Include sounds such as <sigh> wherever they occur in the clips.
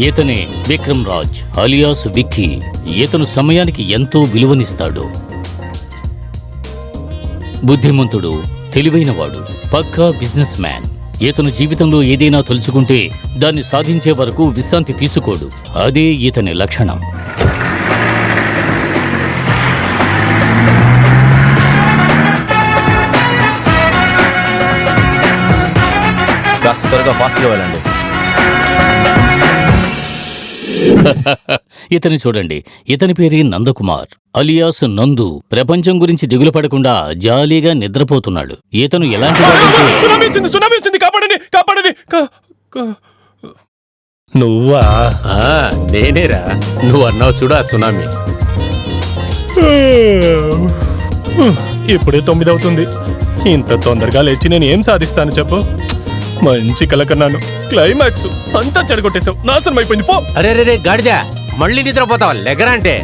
ఇతనే విక్రమ్ రాజ్ అలియాస్ విక్కీ. ఇతను సమయానికి ఎంతో విలువనిస్తాడు. బుద్ధిమంతుడు తెలివైనవాడు పక్కా బిజినెస్ మ్యాన్. ఇతను జీవితంలో ఏదైనా తలుచుకుంటే దాన్ని సాధించే వరకు విశ్రాంతి తీసుకోడు. అదే ఇతని లక్షణం. కాస్త త్వరగా ఫాస్ట్గా వెళ్ళండి. <laughs> ఇతని చూడండి. ఇతని పేరే నందకుమార్. అలియాస్ నందు ప్రపంచం గురించి దిగులు పడకుండా జాలీగా నిద్రపోతున్నాడు. ఇతను ఎలాంటి నువ్వా? ఆ, నేనేరా. నువ్వు అన్నావు చూడు ఆ సునామీ. ఇప్పుడే తొమ్మిది అవుతుంది ఇంత తొందరగా లేచి నేను ఏం సాధిస్తాను చెప్పు? మంచి కలకన్నాను. క్లైమాక్స్ అంతా చెడగొట్టేశావు. నాశనం అయిపోయింది. పో. అరే రే రే గాడిద మళ్ళీ నిద్రపోతావా లెగరా అంటే.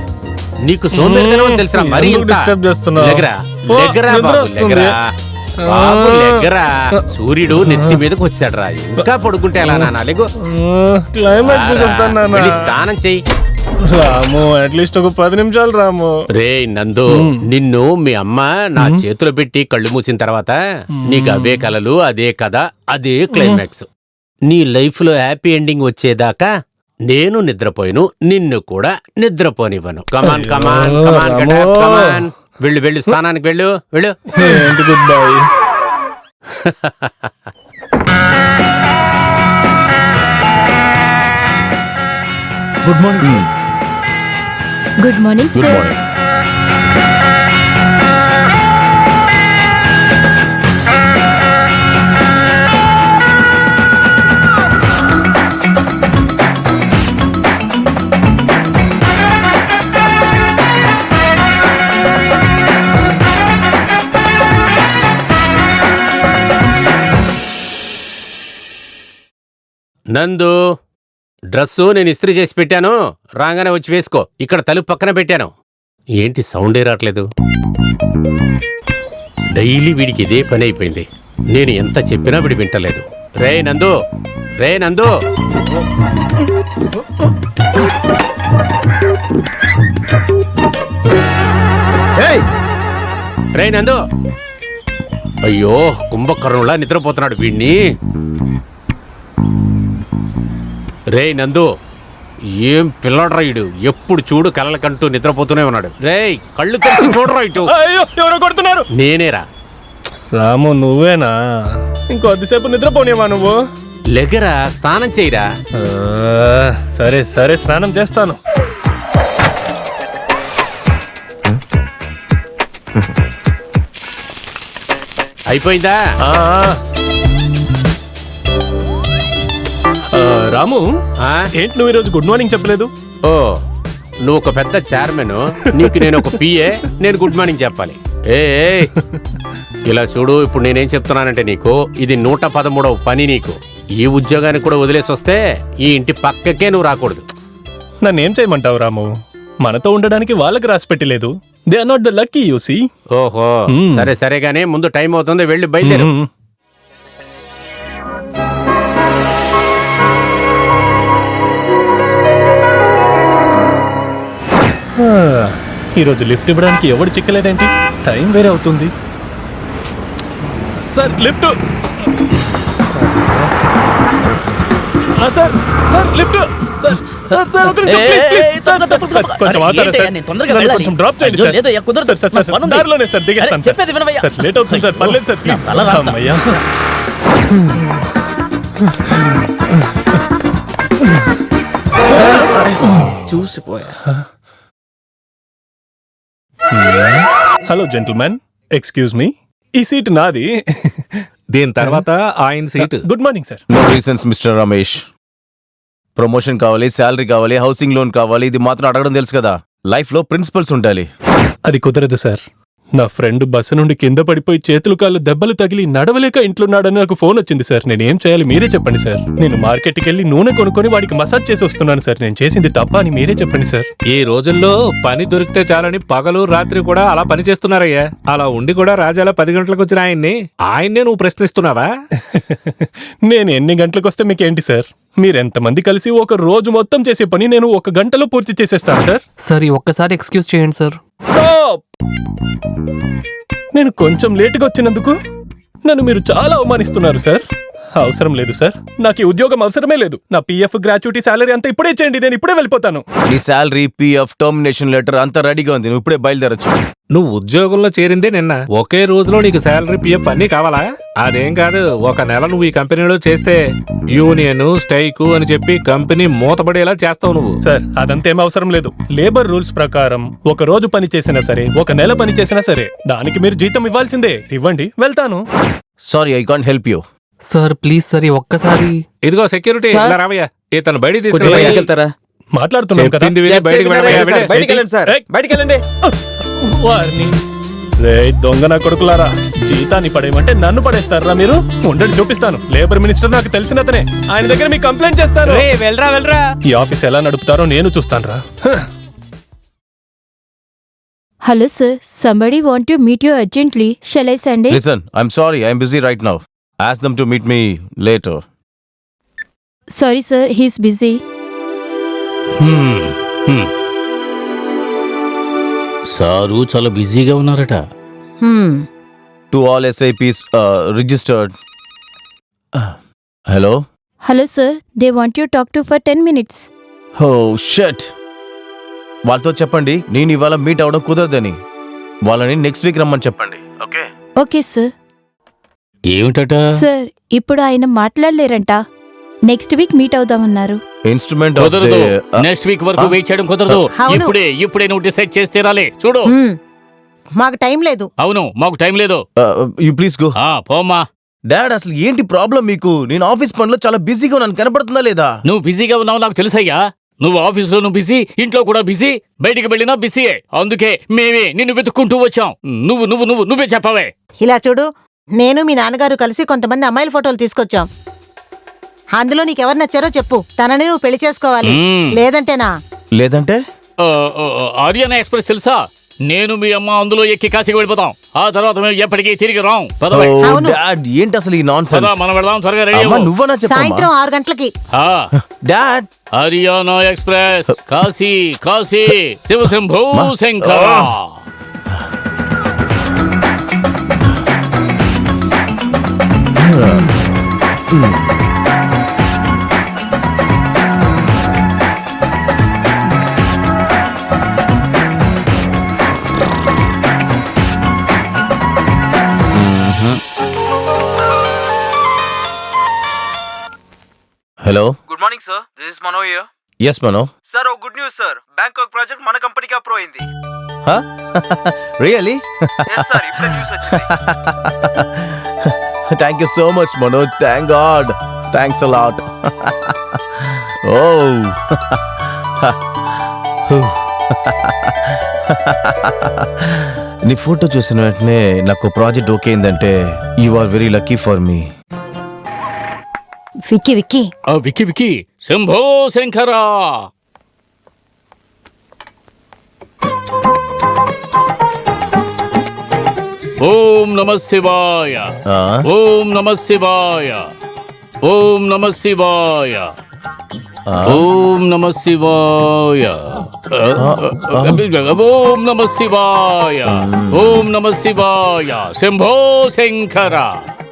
నీకు సోందరితనం అని తెలుసా మరి disturb చేస్తున్నావ్? లెగరా లెగరా బాబు వస్తుంది. లెగరా. బాబు ఆ. లెగరా. సూర్యుడు నెత్తి మీదకి వచ్చాడు రా ఇంకా పడుకుంటే ఎలా నాన్న? లెగు. క్లైమాక్స్ స్నానం చెయ్యి రాము అట్లీస్ట్ ఒక పది నిమిషాలు రాము. రే నందు నిన్ను మీ అమ్మ నా చేతిలో పెట్టి కళ్ళు మూసిన తర్వాత నీకు అవే కలలు అదే కథ అదే క్లైమాక్స్ నీ లైఫ్లో హ్యాపీ ఎండింగ్ వచ్చేదాకా నేను నిద్రపోయిను నిన్ను కూడా నిద్రపోనివ్వను. Come on come on come on. Come on వెళ్ళు వెళ్ళు స్నానానికి వెళ్ళు వెళ్ళు. ఏంటి good boy good morning good morning good sir morning Nandu dress నేను ఇస్త్రీ చేసి పెట్టాను. రాగానే వచ్చి వేసుకో. ఇక్కడ తలుపు పక్కన పెట్టాను. ఏంటి సౌండే రావట్లేదు? డైలీ వీడికి ఇదే పని అయిపోయింది. నేను ఎంత చెప్పినా వీడు వింటలేదు. రే నందు! రే నందు! రే నందు! అయ్యో కుంభకర్ణులా నిద్రపోతున్నాడు వీడిని రే నందు ఏం పిల్లడ్రా ఇడు ఎప్పుడు చూడు కలలకంటూ నిద్రపోతూనే ఉన్నాడు. రేయ్ కళ్ళు తెరిచి చూడరా ఇటు. అయ్యో ఎవరో కొడుతున్నారు? నేనేరా. రాము నువ్వేనా? ఇంకొద్దిసేపు నిద్రపోనేవా నువ్వు? లెగరా స్నానం చేయరా? ఆ, సరే సరే స్నానం చేస్తాను. అయిపోయిందా? ఆ, ఆ, రాము? ఏంటి నువ్వు ఈరోజు గుడ్ మార్నింగ్ చెప్పలేదు? ఓ నువ్వు ఒక పెద్ద చైర్మన్ నీకు నేను ఒక పిఏ నేను గుడ్ మార్నింగ్ చెప్పాలి. ఏ. ఇలా చూడు ఇప్పుడు నేనేం చెప్తున్నానంటే నీకు ఇది నూట పదమూడవ పని నీకు. ఈ ఉద్యోగానికి కూడా వదిలేసి వస్తే ఈ ఇంటి పక్కకే నువ్వు రాకూడదు. నన్ను ఏం చేయమంటావు రాము? మనతో ఉండడానికి వాళ్ళకి రాసి పెట్టలేదు. They are not the lucky you see ఓహో. సరే సరే గానీ ముందు టైం అవుతుంది వెళ్ళి బయలుదేరు. ఈరోజు లిఫ్ట్ ఇవ్వడానికి ఎవడు చిక్కలేదేంటి? టైం వేరే అవుతుంది. Sir lift. Sir sir lift. Sir sir sir ఒక నిమిషం, please, please. Sir, sir, sir, కొంచెం ఆగుతారా, సార్? నన్ను కొంచెం డ్రాప్ చేయండి sir. Sir, sir, sir, sir, దారిలోనే సార్ దిగేస్తాను సార్. సార్ లేట్ అవుతుంది సార్. పర్లేదు సార్ ప్లీజ్ అమ్మయ్యా. చూసిపోయా. హలో జెంటిల్మెన్ ఎక్స్క్యూజ్ మీ ఈ సీట్ నాది. దీని తర్వాత ఆయన seat. Good morning sir no reasons mister Ramesh promotion కావాలి శాలరీ కావాలి హౌసింగ్ లోన్ కావాలి ఇది మాత్రం అడగడం తెలుసు కదా. లైఫ్లో ప్రిన్సిపల్స్ ఉండాలి. అది కుదరదు సార్ నా ఫ్రెండ్ బస్సు నుండి కింద పడిపోయి చేతులు కాళ్ళు దెబ్బలు తగిలి నడవలేక ఇంట్లోన్నాడని నాకు ఫోన్ వచ్చింది సార్. నేను ఏం చేయాలి మీరే చెప్పండి సార్. నేను మార్కెట్కి వెళ్ళి నూనె కొనుక్కొని వాడికి మసాజ్ చేసి వస్తున్నాను సార్. నేను చేసింది తప్ప అని మీరే చెప్పండి సార్. ఈ రోజుల్లో పని దొరికితే చాలని పగలు రాత్రి కూడా అలా పని చేస్తున్నారయ్యా. అలా ఉండి కూడా రాజాల పది గంటలకు వచ్చిన ఆయన్ని ఆయన్నే నువ్వు ప్రశ్నిస్తున్నావా? <laughs> నేను ఎన్ని గంటలకు వస్తే మీకేంటి సార్? మీరు ఎంతమంది కలిసి ఒక రోజు మొత్తం చేసే పని నేను ఒక గంటలో పూర్తి చేసేస్తాను సార్? సార్ ఈ ఒక్కసారి ఎక్స్క్యూజ్ చేయండి సార్. నేను కొంచెం లేటుగా వచ్చినందుకు నన్ను మీరు చాలా అవమానిస్తున్నారు సార్. అవసరం లేదు సార్. నాకు ఈ ఉద్యోగం అవసరమే లేదు. నా పిఎఫ్ గ్రాట్యుటీ శాలరీ అంతా ఇప్పుడే చేయండి నేను ఇప్పుడే వెళ్ళిపోతాను. నీ శాలరీ పిఎఫ్ టర్మినేషన్ లెటర్ అంతా రెడీగా ఉంది నువ్వు ఇప్పుడే బయలుదేరచ్చు. నువ్వు ఉద్యోగంలో చేరిందే నిన్న. ఒకే రోజులో నీకు శాలరీ పిఎఫ్ అన్నీ కావాలా? అదేం కాదు ఒక నెల నువ్వు ఈ కంపెనీలో చేస్తే యూనియన్ స్ట్రైకు అని చెప్పి కంపెనీ మూతపడేలా చేస్తావు నువ్వు. సార్ అదంతా ఏం అవసరం లేదు. లేబర్ రూల్స్ ప్రకారం ఒక రోజు పని చేసినా సరే ఒక నెల పని చేసినా సరే దానికి మీరు జీతం ఇవ్వాల్సిందే. ఇవ్వండి వెళ్తాను. Sorry I can't help you sir please sir ఈ ఒక్కసారి ఇదిగో సెక్యూరిటీ ఇలా రావయ్యా. ఇతను బయటికి కొంచెం తీసుకెళ్ళి బయటికి వెళ్తారా మాట్లాడుతున్నాం కదా. బయటికి వెళ్ళవయ్యా, వెళ్ళే. బయటికి వెళ్ళండి. సార్. బయటికి వెళ్ళండి రే దొంగ నా కొడుకులారా. జీతాన్ని పడేయమంటే నన్ను పడేస్తారా మీరు? ఉండండి చూపిస్తాను. లేబర్ మినిస్టర్ నాకు తెలిసినతనే ఆయన దగ్గర మీకు కంప్లైంట్ చేస్తాను. వెళ్ళరా వెళ్ళరా. ఈ ఆఫీస్ ఎలా నడుపుతారో నేను చూస్తాను రా hello sir somebody want to meet you urgently shall I Sunday listen I'm sorry I'm busy right now ask them to meet me later sorry sir he's busy. Sir చాలా బిజీగా ఉన్నారట. To all SIPs registered hello hello sir they want you talk to for ten minutes హో shut వాళ్ళతో చెప్పండి నేను ఇవాళ meet అవ్వడం కుదరదని. వాళ్ళని నెక్స్ట్ వీక్ రమ్మని చెప్పండి ఓకే ఓకే సార్ ఏమిటట? సార్ ఇప్పుడు ఆయన మాట్లాడలేరంట. నెక్స్ట్ వీక్ మీట్ అవుదామన్నారు. ఇన్స్ట్రుమెంట్ ఆఫ్ కుదరదు. నెక్స్ట్ వీక్ వరకు వెయిట్ చేయడం కుదరదు. అవును. ఇప్పుడే ఇప్పుడే నువ్వు డిసైడ్ చేస్తే రాలే. చూడు. మ్మ్. మాకు టైం లేదు. అవును మాకు టైం లేదు. యూ ప్లీజ్ గో ఆ పోమ్మా. డాడ్ అసలు ఏంటి ప్రాబ్లం మీకు? నేను ఆఫీస్ పనిలో చాలా బిజీగా ఉన్నాను. కనపడుతుందా లేదా? నువ్వు బిజీగా ఉన్నావు నాకు తెలుసయ్యా. నువ్వు ఆఫీసులో నువ్వు బిజీ ఇంట్లో కూడా బిజీ బయటికి వెళ్ళినా బిజీయే. అందుకే మేమే నిన్ను వెతుక్కుంటూ వచ్చాం. నువ్వు నువ్వు నువ్వు నువ్వే చెప్పవే. ఇలా చూడు నేను మీ నాన్నగారు కలిసి కొంతమంది అమ్మాయిల ఫోటోలు తీసుకొచ్చాం. అందులో నీకెవరు నచ్చారో చెప్పు. తనని నువ్వు పెళ్ళి చేసుకోవాలి. మ్మ్. లేదంటేనా? లేదంటే? ఆ, ఆ, ఆర్యానా ఎక్స్ప్రెస్ తెలుసా? నేను మీ అమ్మ అందులో ఎక్కి కాశీకి వెళ్ళిపోతాం. ఆ తర్వాత మేము ఎప్పటికీ తిరిగి రాం. అవును. డాడ్ ఏంటి అసలు ఈ నాన్ పద మనం వెళదాం త్వరగా రెడీ అవ్వు. నువ్వనా చెప్పమ్మా? సాయంత్రం ఆరు గంటలకి. Dad. Haryana express Kashi Kashi Shivashambhu Shankara. Hello? Good morning sir this is Mano here yes Mano sir oh good news sir Bangkok project మన కంపెనీకి అప్రూవ్ అయింది రియలీ ఎస్ సార్ ఇప్పుడే న్యూస్ వచ్చింది thank you so much Mano thank God thanks a lot oh నీ photo చూసిన వెంటనే నాకు project okay అయిందంటే you are very lucky for me Vicky Vicky. ఆ వికి వికి శంభో శంకర. ఓం నమ శివాయ. ఓం నమ శివాయ. ఓం నమ శివాయ. ఓం నమ శివాయ. ఓం నమ శివాయ. ఓం నమ శివాయ. శంభో శంకర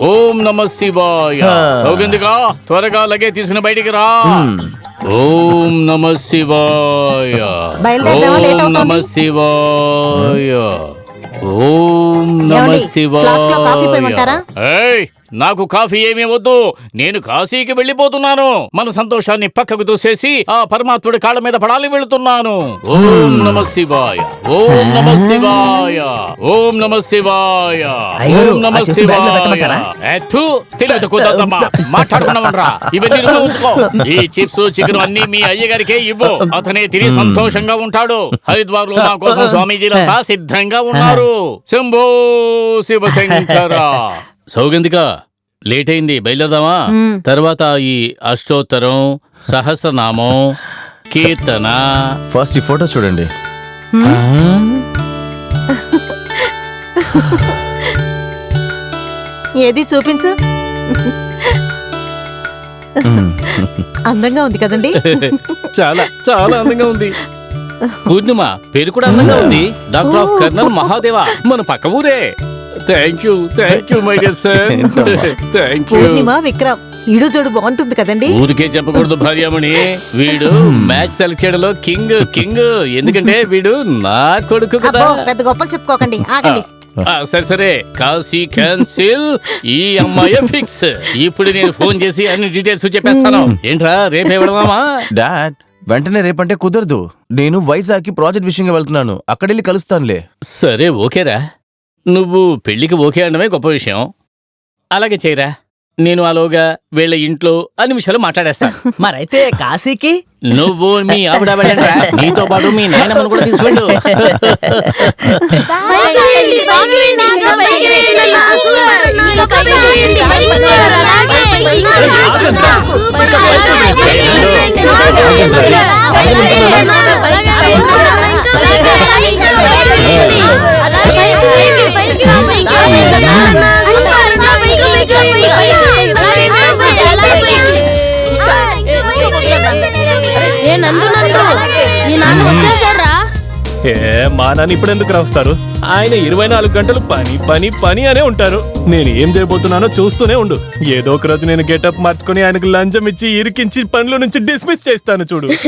ఓం నమ శివాయ. సౌగంధిగా త్వరగా లగే తీసుకుని బయటికి రా. ఓం నమ శివాయ. ఓం నమ. శివాయ. ఓం నమ శివాయ పోయమంటారా? ఏయ్ నాకు కాఫీ ఏమీ వద్దు. నేను కాశీకి వెళ్ళిపోతున్నాను. మన సంతోషాన్ని పక్కకు దూసేసి ఆ పరమాత్ముడి కాళ్ళ మీద పడాలి వెళుతున్నాను. ఓం నమ శివాయ. ఓం నమ శివాయ. ఓం నమ శివాయ. అయ్యగారు, ఓం నమ ఆ చెస్ బ్యాగ్లో పెట్టమంటారా? శివాయ ఎత్తు తెలియదు కుదరదమ్మా. మాట్లాడుకున్నామనరా ఇవన్నీ నువ్వే ఉంచుకో. ఈ చిప్స్ చికెన్ అన్ని మీ అయ్యగారికే ఇవ్వు. అతనే తిని సంతోషంగా ఉంటాడు. హరిద్వార్లో నా కోసం <laughs> స్వామీజీలంతా సిద్ధంగా ఉన్నారు. <laughs> శంభో శివశంకర. సౌగంధిక. లేట్ అయింది బయలుదేరదామా. తర్వాత ఈ అష్టోత్తరం సహస్రనామం కీర్తన. ఫస్ట్ ఈ ఫోటో చూడండి. ఏది చూపించు? అందంగా ఉంది కదండి. చాలా చాలా అందంగా ఉంది. పూర్ణిమ పేరు కూడా అందంగా ఉంది. డాక్టర్ ఆఫ్ కర్నల్ మహాదేవ మన పక్క ఊరే. Thank you thank you my dear sir thank you Purnima Vikram ఈడు జోడు బాగుంటుంది కదండి. ఊరికే చెప్పకూడదు భార్యమణి. వీడు మ్యాచ్ సెలెక్ట్ చేయడంలో కింగ్ కింగ్. ఎందుకంటే వీడు నా కొడుకు కదా. అబ్బో పెద్ద గొప్పలు చెప్పుకోకండి. ఆగండి. ఆ, సరే సరే. కాశీ క్యాన్సిల్. ఈ అమ్మాయి ఫిక్స్. ఇప్పుడు నేను ఫోన్ చేసి అన్ని డీటెయిల్స్ చెప్పేస్తాను. ఏంట్రా రేపే వెళదామా డాడ్ వెంటనే రేపంటే కుదరదు. నేను వైజాగ్కి ప్రాజెక్ట్ విషయంగా వెళ్తున్నాను. అక్కడెళ్ళి కలుస్తానులే. సరే ఓకేరా. నువ్వు పెళ్ళికి ఓకే అనడమే గొప్ప విషయం అలాగే చేయరా నేను అలాగా వీళ్ళ ఇంట్లో అన్ని విషయాలు మాట్లాడేస్తాను మరైతే కాశీకి నువ్వు మీ ఆవిడ వెళ్ళండిరా. నీతో పాటు మీ నాయనమ్మను కూడా తీసుకెళ్ళు ఏ నందు నందు? మీ నాన్న వచ్చేసాడ్రా? ఏ మా నాన్న ఇప్పుడు ఎందుకు వస్తారు ఆయన ఇరవై నాలుగు గంటలు పని పని పని అనే ఉంటారు. నేను ఏం చేయబోతున్నానో చూస్తూనే ఉండు. ఏదో ఒక రోజు నేను గెటప్ మార్చుకొని ఆయనకు లంచం ఇచ్చి ఇరికించి పనుల నుంచి డిస్మిస్ చేస్తాను చూడు. <laughs>